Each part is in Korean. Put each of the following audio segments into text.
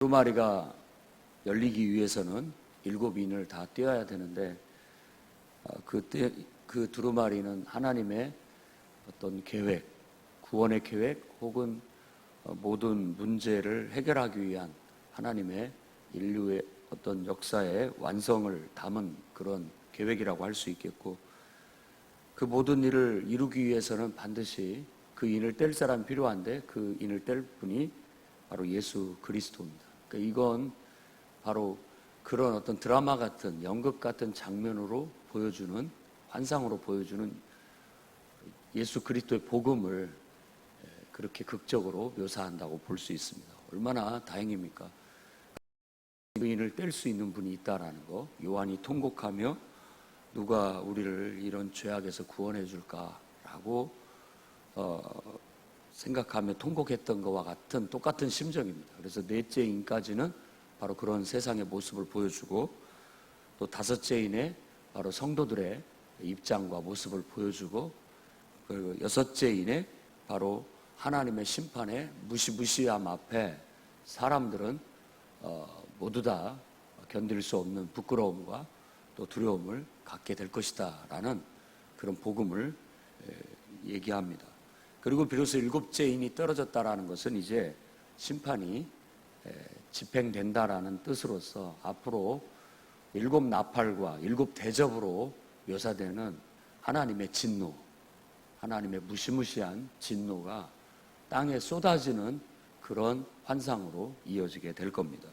두루마리가 열리기 위해서는 일곱 인을 다 떼어야 되는데 어, 그, 떼, 그 두루마리는 하나님의 어떤 계획, 구원의 계획 혹은 어, 모든 문제를 해결하기 위한 하나님의 인류의 어떤 역사의 완성을 담은 그런 계획이라고 할 수 있겠고 그 모든 일을 이루기 위해서는 반드시 그 인을 뗄 사람이 필요한데 그 인을 뗄 분이 바로 예수 그리스도입니다. 그러니까 이건 바로 그런 어떤 드라마 같은 연극 같은 장면으로 보여주는 환상으로 보여주는 예수 그리스도의 복음을 예, 그렇게 극적으로 묘사한다고 볼 수 있습니다. 얼마나 다행입니까? 의인을 뗄 수 있는 분이 있다라는 거. 요한이 통곡하며 누가 우리를 이런 죄악에서 구원해 줄까라고 어, 생각하며 통곡했던 것과 같은 똑같은 심정입니다. 그래서 넷째 인까지는 바로 그런 세상의 모습을 보여주고 또 다섯째 인의 바로 성도들의 입장과 모습을 보여주고 그리고 여섯째 인의 바로 하나님의 심판의 무시무시함 앞에 사람들은 어, 모두 다 견딜 수 없는 부끄러움과 또 두려움을 갖게 될 것이다라는 그런 복음을 에, 얘기합니다. 그리고 비로소 일곱째 인이 떨어졌다라는 것은 이제 심판이 에, 집행된다라는 뜻으로서 앞으로 일곱 나팔과 일곱 대접으로 묘사되는 하나님의 진노, 하나님의 무시무시한 진노가 땅에 쏟아지는 그런 환상으로 이어지게 될 겁니다.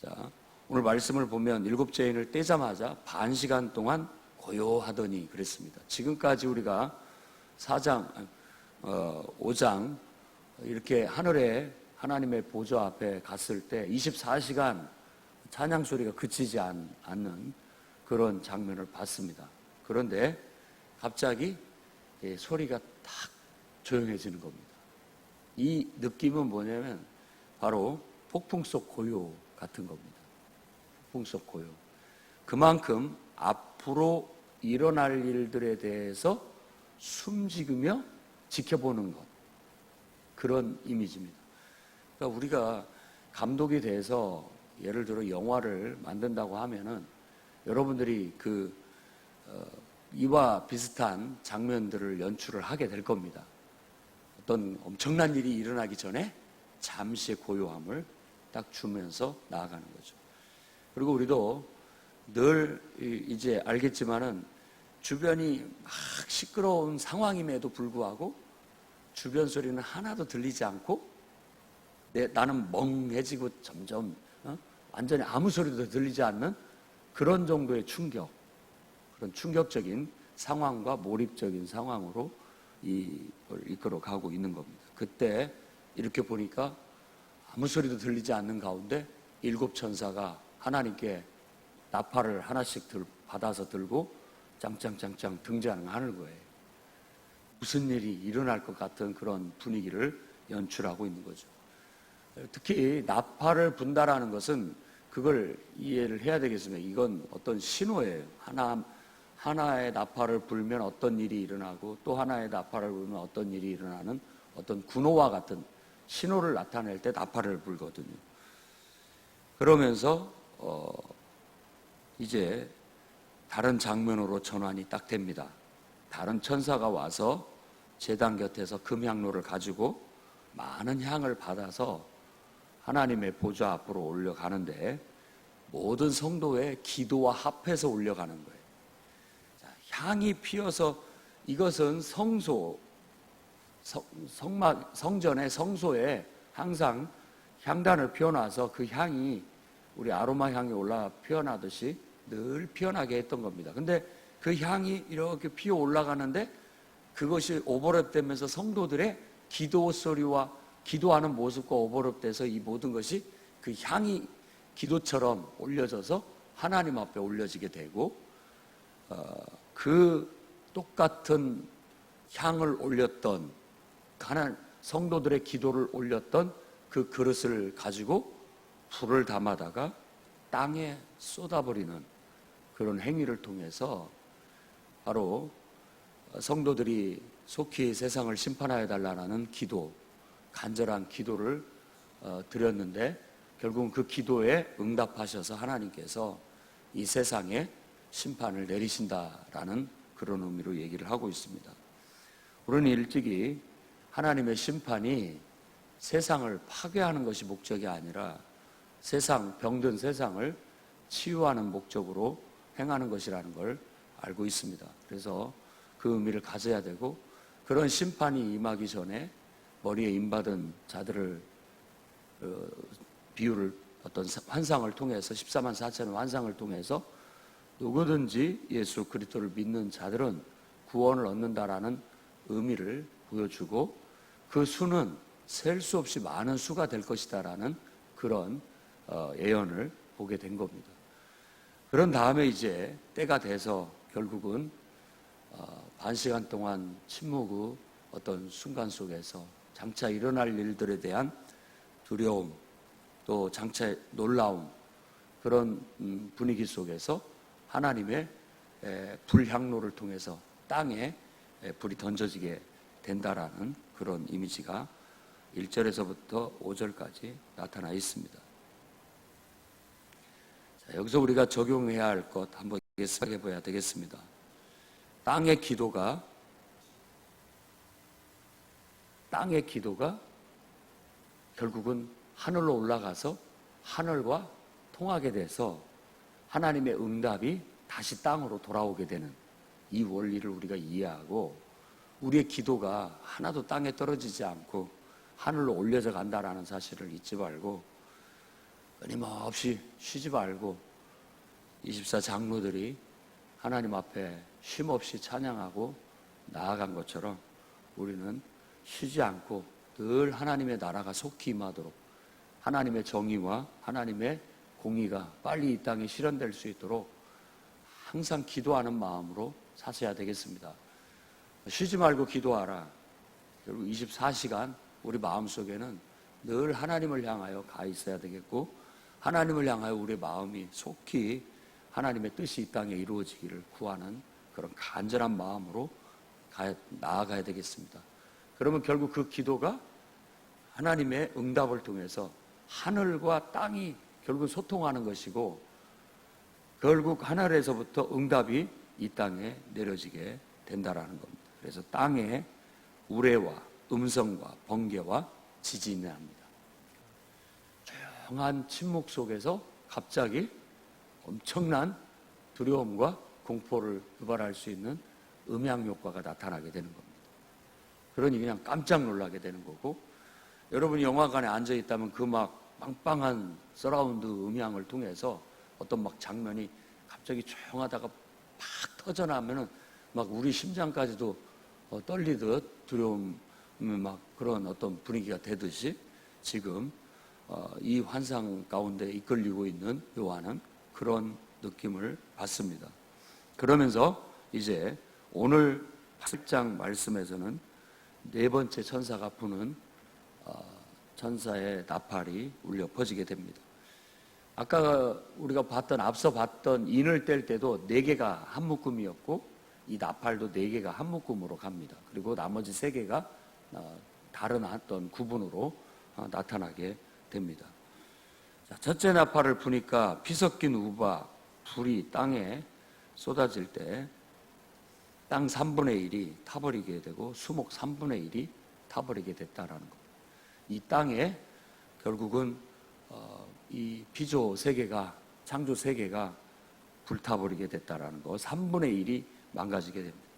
자, 오늘 말씀을 보면 일곱째 인을 떼자마자 반 시간 동안 고요하더니 그랬습니다. 지금까지 우리가 4장, 어, 5장 이렇게 하늘에 하나님의 보좌 앞에 갔을 때 24시간 찬양 소리가 그치지 않, 않는 그런 장면을 봤습니다. 그런데 갑자기 예, 소리가 탁 조용해지는 겁니다. 이 느낌은 뭐냐면 바로 폭풍 속 고요 같은 겁니다. 폭풍 속 고요. 그만큼 앞으로 일어날 일들에 대해서 숨지으며 지켜보는 것. 그런 이미지입니다. 그러니까 우리가 감독이 돼서 예를 들어 영화를 만든다고 하면은 여러분들이 그 어, 이와 비슷한 장면들을 연출을 하게 될 겁니다. 어떤 엄청난 일이 일어나기 전에 잠시의 고요함을 딱 주면서 나아가는 거죠. 그리고 우리도 늘 이제 알겠지만은 주변이 막 시끄러운 상황임에도 불구하고 주변 소리는 하나도 들리지 않고 내, 나는 멍해지고 점점 어? 완전히 아무 소리도 들리지 않는 그런 정도의 충격, 그런 충격적인 상황과 몰입적인 상황으로 이걸 이끌어 가고 있는 겁니다. 그때 이렇게 보니까 아무 소리도 들리지 않는 가운데 일곱 천사가 하나님께 나팔을 하나씩 들, 받아서 들고 짱짱짱짱 등장하는 거예요. 무슨 일이 일어날 것 같은 그런 분위기를 연출하고 있는 거죠. 특히 나팔을 분다라는 것은 그걸 이해를 해야 되겠습니다. 이건 어떤 신호예요. 하나, 하나의 나팔을 불면 어떤 일이 일어나고 또 하나의 나팔을 불면 어떤 일이 일어나는 어떤 군호와 같은 신호를 나타낼 때 나팔을 불거든요. 그러면서 어, 이제 다른 장면으로 전환이 딱 됩니다. 다른 천사가 와서 제단 곁에서 금향로를 가지고 많은 향을 받아서 하나님의 보좌 앞으로 올려가는데 모든 성도의 기도와 합해서 올려가는 거예요. 자, 향이 피어서 이것은 성소, 성, 성막, 성전의 성소에 항상 향단을 피워놔서 그 향이 우리 아로마 향이 올라 피어나듯이 늘 피어나게 했던 겁니다. 근데 그 향이 이렇게 피어 올라가는데 그것이 오버랩되면서 성도들의 기도 소리와 기도하는 모습과 오버랩돼서 이 모든 것이 그 향이 기도처럼 올려져서 하나님 앞에 올려지게 되고 어, 그 똑같은 향을 올렸던 하나 성도들의 기도를 올렸던 그 그릇을 가지고 불을 담아다가 땅에 쏟아버리는 그런 행위를 통해서 바로 성도들이 속히 세상을 심판하여 달라는 기도, 간절한 기도를 어, 드렸는데 결국은 그 기도에 응답하셔서 하나님께서 이 세상에 심판을 내리신다라는 그런 의미로 얘기를 하고 있습니다. 우리는 일찍이 하나님의 심판이 세상을 파괴하는 것이 목적이 아니라 세상, 병든 세상을 치유하는 목적으로 행하는 것이라는 걸 알고 있습니다. 그래서 그 의미를 가져야 되고 그런 심판이 임하기 전에 머리에 임받은 자들을 어, 비유를 어떤 환상을 통해서 14만 4천의 환상을 통해서 누구든지 예수 그리스도를 믿는 자들은 구원을 얻는다라는 의미를 보여주고 그 수는 셀 수 없이 많은 수가 될 것이다라는 그런 어, 예언을 보게 된 겁니다. 그런 다음에 이제 때가 돼서 결국은 어, 반 시간 동안 침묵 후 어떤 순간 속에서 장차 일어날 일들에 대한 두려움 또 장차 놀라움 그런 음, 분위기 속에서 하나님의 에, 불향로를 통해서 땅에 에, 불이 던져지게 된다라는 그런 이미지가 1절에서부터 5절까지 나타나 있습니다. 자, 여기서 우리가 적용해야 할 것 한번 생각해 봐야 되겠습니다. 땅의 기도가 땅의 기도가 결국은 하늘로 올라가서 하늘과 통하게 돼서 하나님의 응답이 다시 땅으로 돌아오게 되는 이 원리를 우리가 이해하고 우리의 기도가 하나도 땅에 떨어지지 않고 하늘로 올려져 간다라는 사실을 잊지 말고 끊임없이 쉬지 말고 24 장로들이 하나님 앞에 쉼없이 찬양하고 나아간 것처럼 우리는 쉬지 않고 늘 하나님의 나라가 속히 임하도록 하나님의 정의와 하나님의 공의가 빨리 이 땅에 실현될 수 있도록 항상 기도하는 마음으로 사셔야 되겠습니다. 쉬지 말고 기도하라. 결국 24시간 우리 마음 속에는 늘 하나님을 향하여 가 있어야 되겠고 하나님을 향하여 우리 마음이 속히 하나님의 뜻이 이 땅에 이루어지기를 구하는 그런 간절한 마음으로 가, 나아가야 되겠습니다. 그러면 결국 그 기도가 하나님의 응답을 통해서 하늘과 땅이 결국 소통하는 것이고 결국 하늘에서부터 응답이 이 땅에 내려지게 된다라는 겁니다. 그래서 땅에 우레와 음성과 번개와 지진이 납니다. 조용한 침묵 속에서 갑자기 엄청난 두려움과 공포를 유발할 수 있는 음향 효과가 나타나게 되는 겁니다. 그러니 그냥 깜짝 놀라게 되는 거고 여러분이 영화관에 앉아 있다면 그 막 빵빵한 서라운드 음향을 통해서 어떤 막 장면이 갑자기 조용하다가 팍 터져나면은 막 우리 심장까지도 어, 떨리듯 두려움 막 그런 어떤 분위기가 되듯이 지금 어, 이 환상 가운데 이끌리고 있는 요한은 그런 느낌을 받습니다. 그러면서 이제 오늘 8장 말씀에서는 네 번째 천사가 부는 어, 천사의 나팔이 울려 퍼지게 됩니다. 아까 우리가 봤던 앞서 봤던 인을 뗄 때도 네 개가 한 묶음이었고 이 나팔도 네 개가 한 묶음으로 갑니다. 그리고 나머지 세 개가 어, 다른 어떤 구분으로 어, 나타나게 됩니다. 자, 첫째 나팔을 부니까 피 섞인 우박, 불이 땅에 쏟아질 때 땅 3분의 1이 타버리게 되고 수목 3분의 1이 타버리게 됐다라는 겁니다. 이 땅에 결국은 어, 이 피조 세계가 창조 세계가 불타버리게 됐다라는 거 3분의 1이 망가지게 됩니다.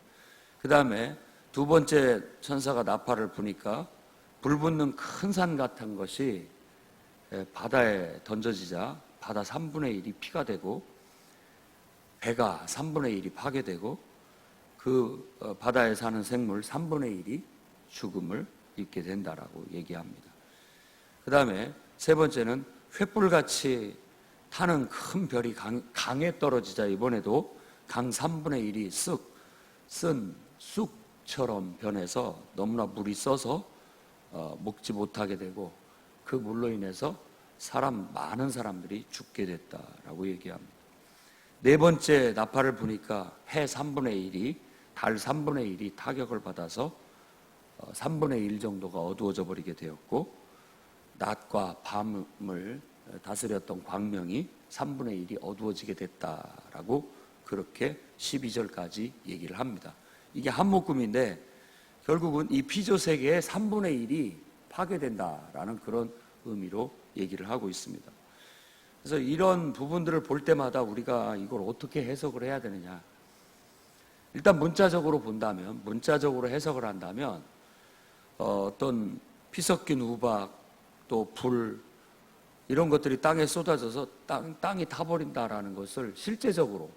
그 다음에 두 번째 천사가 나팔을 부니까 불 붙는 큰 산 같은 것이 바다에 던져지자 바다 3분의 1이 피가 되고 배가 3분의 1이 파괴되고 그 어, 바다에 사는 생물 3분의 1이 죽음을 입게 된다라고 얘기합니다. 그 다음에 세 번째는 횃불같이 타는 큰 별이 강, 강에 떨어지자 이번에도 강 3분의 1이 쓱, 쓴 쑥처럼 변해서 너무나 물이 써서 어, 먹지 못하게 되고 그 물로 인해서 사람, 많은 사람들이 죽게 됐다라고 얘기합니다. 네 번째 나팔을 보니까 해 3분의 1이 달 3분의 1이 타격을 받아서 3분의 어, 1 정도가 어두워져 버리게 되었고 낮과 밤을 다스렸던 광명이 3분의 1이 어두워지게 됐다라고 그렇게 12절까지 얘기를 합니다. 이게 한 묶음인데 결국은 이 피조 세계의 3분의 1이 파괴된다라는 그런 의미로 얘기를 하고 있습니다. 그래서 이런 부분들을 볼 때마다 우리가 이걸 어떻게 해석을 해야 되느냐. 일단 문자적으로 본다면, 문자적으로 해석을 한다면, 어, 어떤 피 섞인 우박, 또 불, 이런 것들이 땅에 쏟아져서 땅, 땅이 타버린다라는 것을 실제적으로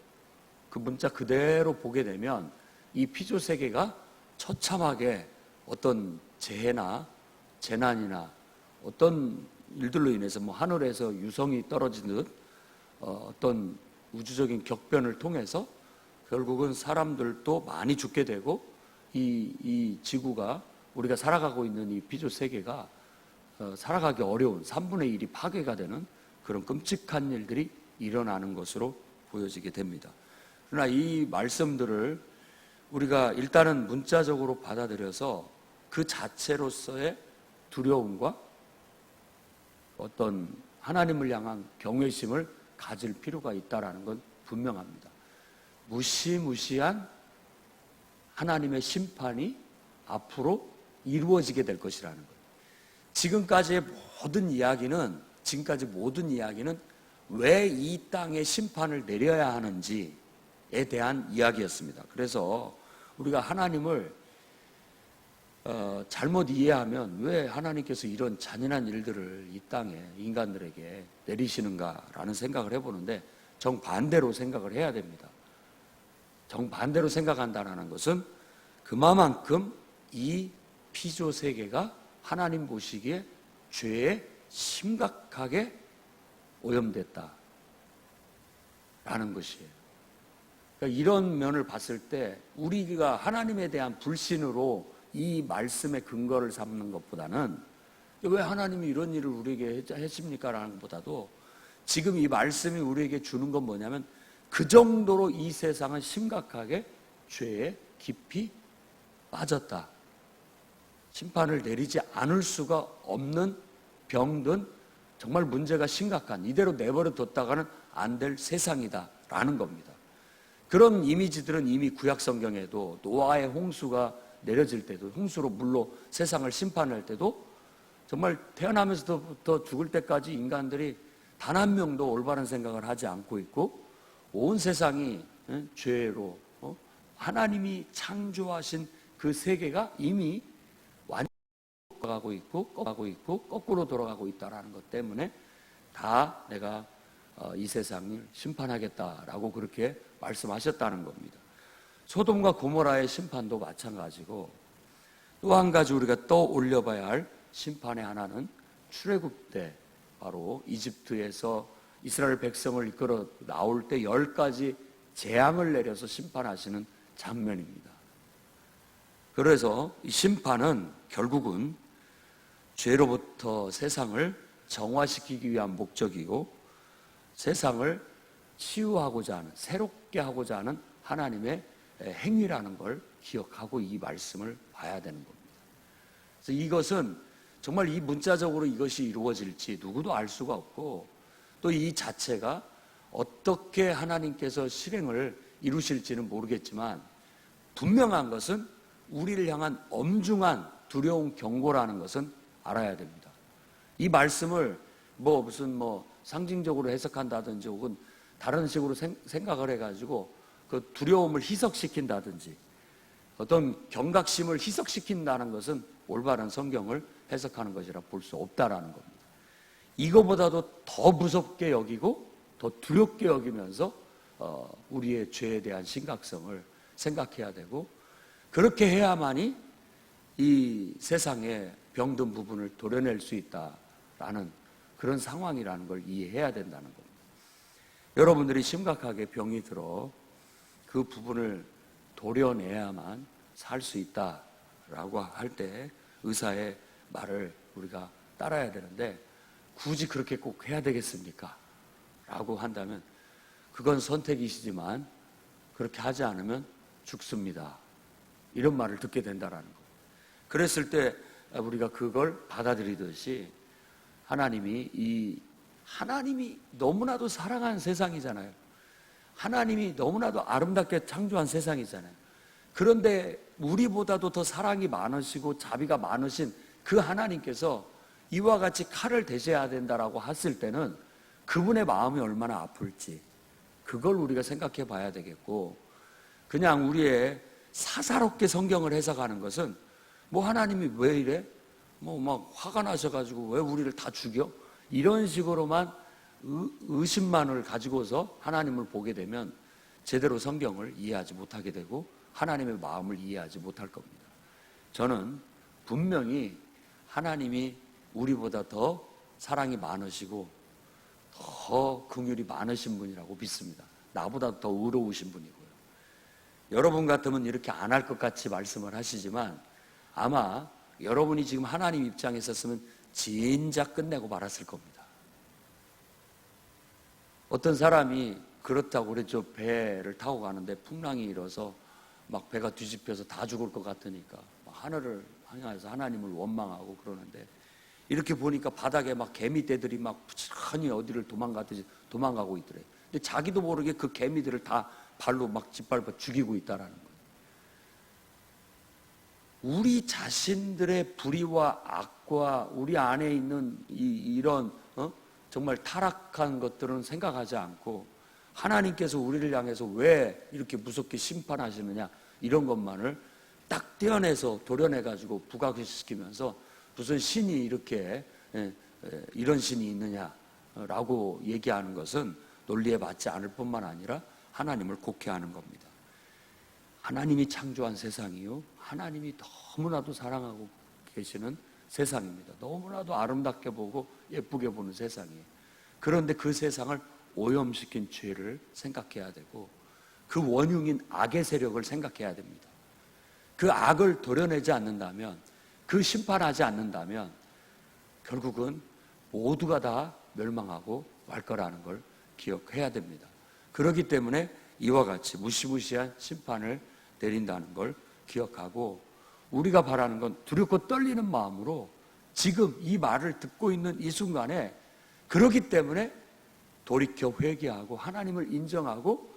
그 문자 그대로 보게 되면 이 피조 세계가 처참하게 어떤 재해나 재난이나 어떤 일들로 인해서 뭐 하늘에서 유성이 떨어지듯 어, 어떤 우주적인 격변을 통해서 결국은 사람들도 많이 죽게 되고 이, 이 지구가 우리가 살아가고 있는 이 피조 세계가 어, 살아가기 어려운 3분의 1이 파괴가 되는 그런 끔찍한 일들이 일어나는 것으로 보여지게 됩니다. 그러나 이 말씀들을 우리가 일단은 문자적으로 받아들여서 그 자체로서의 두려움과 어떤 하나님을 향한 경외심을 가질 필요가 있다라는 건 분명합니다. 무시무시한 하나님의 심판이 앞으로 이루어지게 될 것이라는 거예요. 지금까지의 모든 이야기는 지금까지 모든 이야기는 왜 이 땅에 심판을 내려야 하는지에 대한 이야기였습니다. 그래서 우리가 하나님을 어, 잘못 이해하면 왜 하나님께서 이런 잔인한 일들을 이 땅에 인간들에게 내리시는가라는 생각을 해보는데 정반대로 생각을 해야 됩니다. 정반대로 생각한다는 것은 그만큼 이 피조 세계가 하나님 보시기에 죄에 심각하게 오염됐다. 라는 것이에요. 그러니까 이런 면을 봤을 때 우리가 하나님에 대한 불신으로 이 말씀의 근거를 삼는 것보다는 왜 하나님이 이런 일을 우리에게 했습니까? 라는 것보다도 지금 이 말씀이 우리에게 주는 건 뭐냐면 그 정도로 이 세상은 심각하게 죄에 깊이 빠졌다. 심판을 내리지 않을 수가 없는 병든 정말 문제가 심각한 이대로 내버려 뒀다가는 안 될 세상이다 라는 겁니다. 그런 이미지들은 이미 구약 성경에도 노아의 홍수가 내려질 때도 홍수로 물로 세상을 심판할 때도 정말 태어나면서부터 죽을 때까지 인간들이 단 한 명도 올바른 생각을 하지 않고 있고 온 세상이 죄로 어? 하나님이 창조하신 그 세계가 이미 완전 돌아가고 있고 꺾고 있고 거꾸로 돌아가고 있다라는 것 때문에 다 내가 어, 이 세상을 심판하겠다라고 그렇게 말씀하셨다는 겁니다. 소돔과 고모라의 심판도 마찬가지고 또 한 가지 우리가 떠올려 봐야 할 심판의 하나는 출애굽 때 바로 이집트에서 이스라엘 백성을 이끌어 나올 때 열 가지 재앙을 내려서 심판하시는 장면입니다. 그래서 이 심판은 결국은 죄로부터 세상을 정화시키기 위한 목적이고 세상을 치유하고자 하는 새롭게 하고자 하는 하나님의 행위라는 걸 기억하고 이 말씀을 봐야 되는 겁니다. 그래서 이것은 정말 이 문자적으로 이것이 이루어질지 누구도 알 수가 없고 또 이 자체가 어떻게 하나님께서 실행을 이루실지는 모르겠지만 분명한 것은 우리를 향한 엄중한 두려운 경고라는 것은 알아야 됩니다. 이 말씀을 뭐 무슨 뭐 상징적으로 해석한다든지 혹은 다른 식으로 생각을 해가지고 그 두려움을 희석시킨다든지 어떤 경각심을 희석시킨다는 것은 올바른 성경을 해석하는 것이라 볼 수 없다라는 겁니다. 이거보다도 더 무섭게 여기고 더 두렵게 여기면서 어, 우리의 죄에 대한 심각성을 생각해야 되고 그렇게 해야만이 이 세상의 병든 부분을 도려낼 수 있다라는 그런 상황이라는 걸 이해해야 된다는 겁니다. 여러분들이 심각하게 병이 들어 그 부분을 도려내야만 살 수 있다라고 할 때 의사의 말을 우리가 따라야 되는데 굳이 그렇게 꼭 해야 되겠습니까? 라고 한다면 그건 선택이시지만 그렇게 하지 않으면 죽습니다. 이런 말을 듣게 된다라는 거. 그랬을 때 우리가 그걸 받아들이듯이 하나님이 이 하나님이 너무나도 사랑하는 세상이잖아요. 하나님이 너무나도 아름답게 창조한 세상이잖아요. 그런데 우리보다도 더 사랑이 많으시고 자비가 많으신 그 하나님께서 이와 같이 칼을 대셔야 된다라고 했을 때는 그분의 마음이 얼마나 아플지 그걸 우리가 생각해 봐야 되겠고 그냥 우리의 사사롭게 성경을 해석하는 것은 뭐 하나님이 왜 이래? 뭐 막 화가 나셔가지고 왜 우리를 다 죽여? 이런 식으로만 의- 의심만을 가지고서 하나님을 보게 되면 제대로 성경을 이해하지 못하게 되고 하나님의 마음을 이해하지 못할 겁니다. 저는 분명히 하나님이 우리보다 더 사랑이 많으시고 더 긍휼이 많으신 분이라고 믿습니다. 나보다 더 의로우신 분이고요. 여러분 같으면 이렇게 안 할 것 같이 말씀을 하시지만 아마 여러분이 지금 하나님 입장에 있었으면 진작 끝내고 말았을 겁니다. 어떤 사람이 그렇다고 그랬죠. 배를 타고 가는데 풍랑이 일어서 막 배가 뒤집혀서 다 죽을 것 같으니까 막 하늘을 향해서 하나님을 원망하고 그러는데 이렇게 보니까 바닥에 막 개미떼들이 막 부지런히 어디를 도망가듯이 도망가고 있더래. 근데 자기도 모르게 그 개미들을 다 발로 막 짓밟아 죽이고 있다라는 거예요. 우리 자신들의 불의와 악과 우리 안에 있는 이, 런 정말 타락한 것들은 생각하지 않고 하나님께서 우리를 향해서 왜 이렇게 무섭게 심판하시느냐 이런 것만을 딱 떼어내서 도려내 가지고 부각시키면서 무슨 신이 이렇게 예, 예, 이런 신이 있느냐라고 얘기하는 것은 논리에 맞지 않을 뿐만 아니라 하나님을 곡해하는 겁니다. 하나님이 창조한 세상이요. 하나님이 너무나도 사랑하고 계시는 세상입니다. 너무나도 아름답게 보고 예쁘게 보는 세상이에요. 그런데 그 세상을 오염시킨 죄를 생각해야 되고 그 원흉인 악의 세력을 생각해야 됩니다. 그 악을 도려내지 않는다면 그 심판하지 않는다면 결국은 모두가 다 멸망하고 말 거라는 걸 기억해야 됩니다. 그렇기 때문에 이와 같이 무시무시한 심판을 내린다는 걸 기억하고 우리가 바라는 건 두렵고 떨리는 마음으로 지금 이 말을 듣고 있는 이 순간에 그렇기 때문에 돌이켜 회개하고 하나님을 인정하고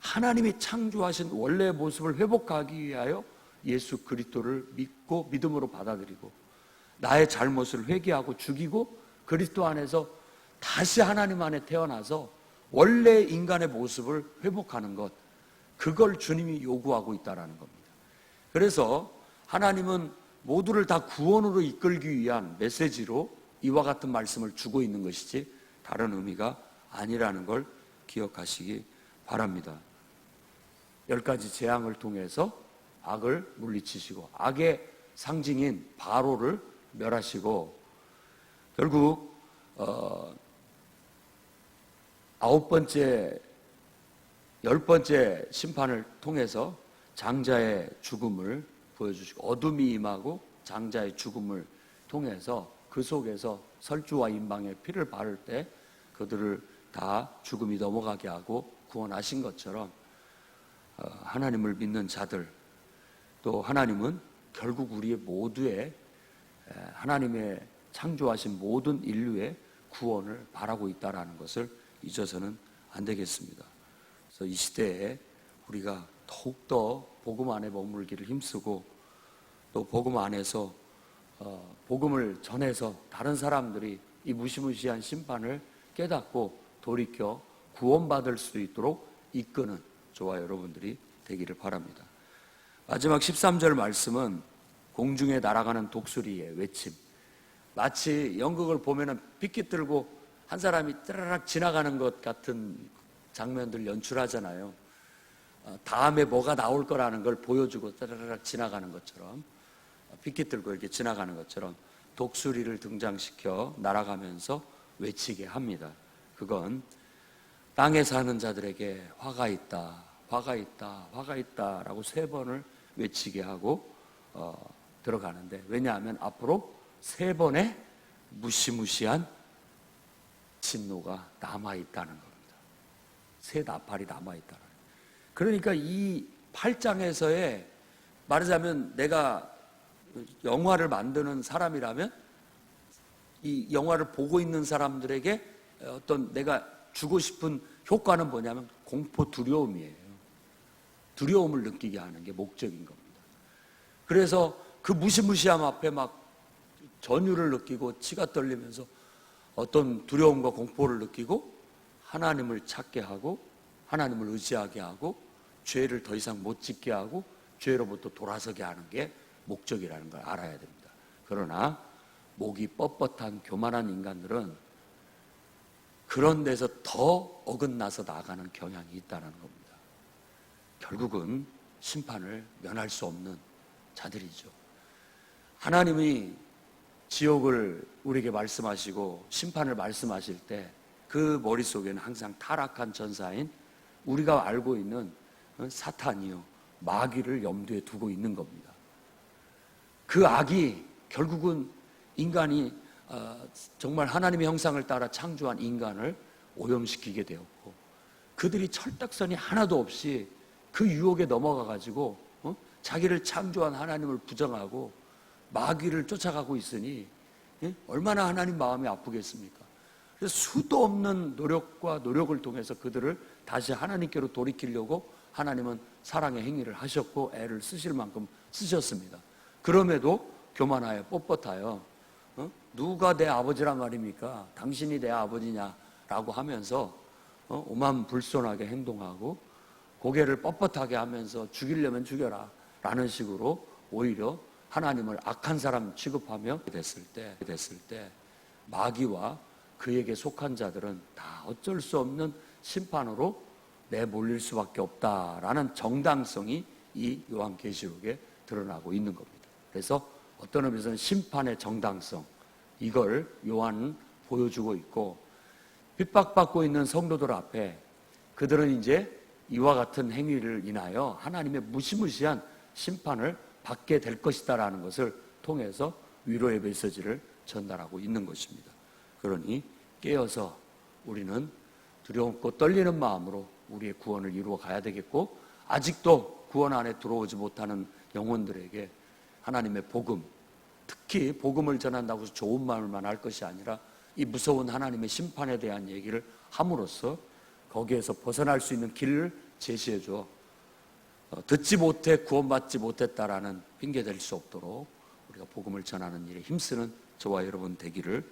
하나님이 창조하신 원래의 모습을 회복하기 위하여 예수 그리스도를 믿고 믿음으로 받아들이고 나의 잘못을 회개하고 죽이고 그리스도 안에서 다시 하나님 안에 태어나서 원래 인간의 모습을 회복하는 것 그걸 주님이 요구하고 있다라는 겁니다. 그래서 하나님은 모두를 다 구원으로 이끌기 위한 메시지로 이와 같은 말씀을 주고 있는 것이지 다른 의미가 아니라는 걸 기억하시기 바랍니다. 열 가지 재앙을 통해서 악을 물리치시고 악의 상징인 바로를 멸하시고 결국 어, 아홉 번째 열 번째 심판을 통해서 장자의 죽음을 보여주시고 어둠이 임하고 장자의 죽음을 통해서 그 속에서 설주와 임방의 피를 바를 때 그들을 다 죽음이 넘어가게 하고 구원하신 것처럼 어, 하나님을 믿는 자들 또 하나님은 결국 우리의 모두의 하나님의 창조하신 모든 인류의 구원을 바라고 있다라는 것을 잊어서는 안 되겠습니다. 그래서 이 시대에 우리가 더욱더 복음 안에 머물기를 힘쓰고 또 복음 안에서 어, 복음을 전해서 다른 사람들이 이 무시무시한 심판을 깨닫고 돌이켜 구원받을 수 있도록 이끄는 저와 여러분들이 되기를 바랍니다. 마지막 13절 말씀은 공중에 날아가는 독수리의 외침. 마치 연극을 보면은 빗기 들고 한 사람이 따라락 지나가는 것 같은 장면들 연출하잖아요. 어, 다음에 뭐가 나올 거라는 걸 보여주고 따라락 지나가는 것처럼 빗기 들고 이렇게 지나가는 것처럼 독수리를 등장시켜 날아가면서 외치게 합니다. 그건 땅에 사는 자들에게 화가 있다, 화가 있다, 화가 있다 라고 세 번을 외치게 하고 어, 들어가는데 왜냐하면 앞으로 세 번의 무시무시한 진노가 남아 있다는 겁니다. 새 나팔이 남아 있다는. 그러니까 이 8장에서의 말하자면 내가 영화를 만드는 사람이라면 이 영화를 보고 있는 사람들에게 어떤 내가 주고 싶은 효과는 뭐냐면 공포 두려움이에요. 두려움을 느끼게 하는 게 목적인 겁니다. 그래서 그 무시무시함 앞에 막 전율을 느끼고 치가 떨리면서 어떤 두려움과 공포를 느끼고 하나님을 찾게 하고 하나님을 의지하게 하고 죄를 더 이상 못 짓게 하고 죄로부터 돌아서게 하는 게 목적이라는 걸 알아야 됩니다. 그러나 목이 뻣뻣한 교만한 인간들은 그런 데서 더 어긋나서 나가는 경향이 있다는 겁니다. 결국은 심판을 면할 수 없는 자들이죠. 하나님이 지옥을 우리에게 말씀하시고 심판을 말씀하실 때 그 머릿속에는 항상 타락한 전사인 우리가 알고 있는 사탄이요, 마귀를 염두에 두고 있는 겁니다. 그 악이 결국은 인간이 어, 정말 하나님의 형상을 따라 창조한 인간을 오염시키게 되었고 그들이 철딱선이 하나도 없이 그 유혹에 넘어가 가지고 어? 자기를 창조한 하나님을 부정하고 마귀를 쫓아가고 있으니 예? 얼마나 하나님 마음이 아프겠습니까? 수도 없는 노력과 노력을 통해서 그들을 다시 하나님께로 돌이키려고 하나님은 사랑의 행위를 하셨고 애를 쓰실 만큼 쓰셨습니다. 그럼에도 교만하여 뻣뻣하여 어? 누가 내 아버지란 말입니까? 당신이 내 아버지냐라고 하면서 어? 오만 불손하게 행동하고 고개를 뻣뻣하게 하면서 죽이려면 죽여라 라는 식으로 오히려 하나님을 악한 사람 취급하며 됐을 때 됐을 때 마귀와 그에게 속한 자들은 다 어쩔 수 없는 심판으로 내몰릴 수밖에 없다라는 정당성이 이 요한계시록에 드러나고 있는 겁니다. 그래서 어떤 의미에서는 심판의 정당성 이걸 요한은 보여주고 있고 핍박받고 있는 성도들 앞에 그들은 이제 이와 같은 행위를 인하여 하나님의 무시무시한 심판을 받게 될 것이다라는 것을 통해서 위로의 메시지를 전달하고 있는 것입니다. 그러니 깨어서 우리는 두려움고 떨리는 마음으로 우리의 구원을 이루어 가야 되겠고 아직도 구원 안에 들어오지 못하는 영혼들에게 하나님의 복음, 특히 복음을 전한다고 해서 좋은 말만 할 것이 아니라 이 무서운 하나님의 심판에 대한 얘기를 함으로써 거기에서 벗어날 수 있는 길을 제시해 줘. 어, 듣지 못해 구원받지 못했다라는 핑계 될 수 없도록 우리가 복음을 전하는 일에 힘쓰는 저와 여러분 되기를